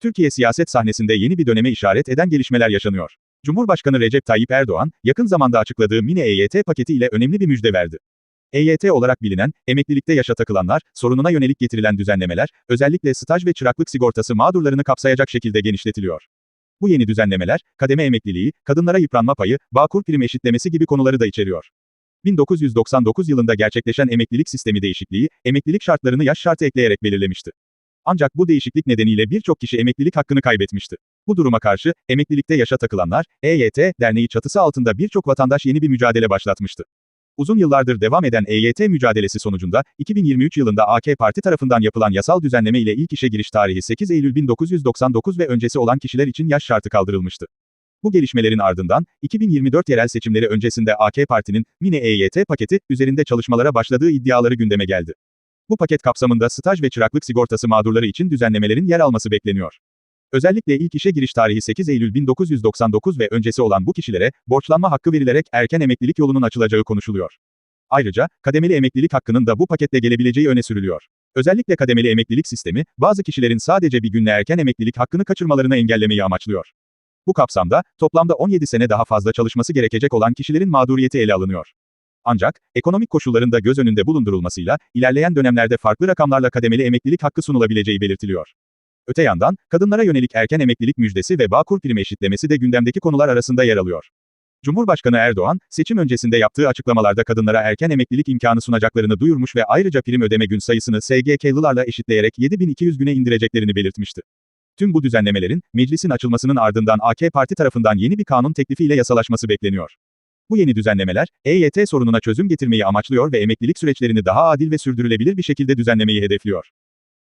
Türkiye siyaset sahnesinde yeni bir döneme işaret eden gelişmeler yaşanıyor. Cumhurbaşkanı Recep Tayyip Erdoğan, yakın zamanda açıkladığı mini EYT paketi ile önemli bir müjde verdi. EYT olarak bilinen, emeklilikte yaşa takılanlar, sorununa yönelik getirilen düzenlemeler, özellikle staj ve çıraklık sigortası mağdurlarını kapsayacak şekilde genişletiliyor. Bu yeni düzenlemeler, kademe emekliliği, kadınlara yıpranma payı, bağkur prim eşitlemesi gibi konuları da içeriyor. 1999 yılında gerçekleşen emeklilik sistemi değişikliği, emeklilik şartlarını yaş şartı ekleyerek belirlemişti. Ancak bu değişiklik nedeniyle birçok kişi emeklilik hakkını kaybetmişti. Bu duruma karşı, emeklilikte yaşa takılanlar, EYT, derneği çatısı altında birçok vatandaş yeni bir mücadele başlatmıştı. Uzun yıllardır devam eden EYT mücadelesi sonucunda, 2023 yılında AK Parti tarafından yapılan yasal düzenleme ile ilk işe giriş tarihi 8 Eylül 1999 ve öncesi olan kişiler için yaş şartı kaldırılmıştı. Bu gelişmelerin ardından, 2024 yerel seçimleri öncesinde AK Parti'nin, mini EYT paketi, üzerinde çalışmalara başladığı iddiaları gündeme geldi. Bu paket kapsamında staj ve çıraklık sigortası mağdurları için düzenlemelerin yer alması bekleniyor. Özellikle ilk işe giriş tarihi 8 Eylül 1999 ve öncesi olan bu kişilere, borçlanma hakkı verilerek erken emeklilik yolunun açılacağı konuşuluyor. Ayrıca, kademeli emeklilik hakkının da bu paketle gelebileceği öne sürülüyor. Özellikle kademeli emeklilik sistemi, bazı kişilerin sadece bir günle erken emeklilik hakkını kaçırmalarını engellemeyi amaçlıyor. Bu kapsamda, toplamda 17 sene daha fazla çalışması gerekecek olan kişilerin mağduriyeti ele alınıyor. Ancak, ekonomik koşulların da göz önünde bulundurulmasıyla, ilerleyen dönemlerde farklı rakamlarla kademeli emeklilik hakkı sunulabileceği belirtiliyor. Öte yandan, kadınlara yönelik erken emeklilik müjdesi ve Bağkur primi eşitlemesi de gündemdeki konular arasında yer alıyor. Cumhurbaşkanı Erdoğan, seçim öncesinde yaptığı açıklamalarda kadınlara erken emeklilik imkanı sunacaklarını duyurmuş ve ayrıca prim ödeme gün sayısını SGK'lılarla eşitleyerek 7200 güne indireceklerini belirtmişti. Tüm bu düzenlemelerin, meclisin açılmasının ardından AK Parti tarafından yeni bir kanun teklifiyle yasalaşması bekleniyor. Bu yeni düzenlemeler, EYT sorununa çözüm getirmeyi amaçlıyor ve emeklilik süreçlerini daha adil ve sürdürülebilir bir şekilde düzenlemeyi hedefliyor.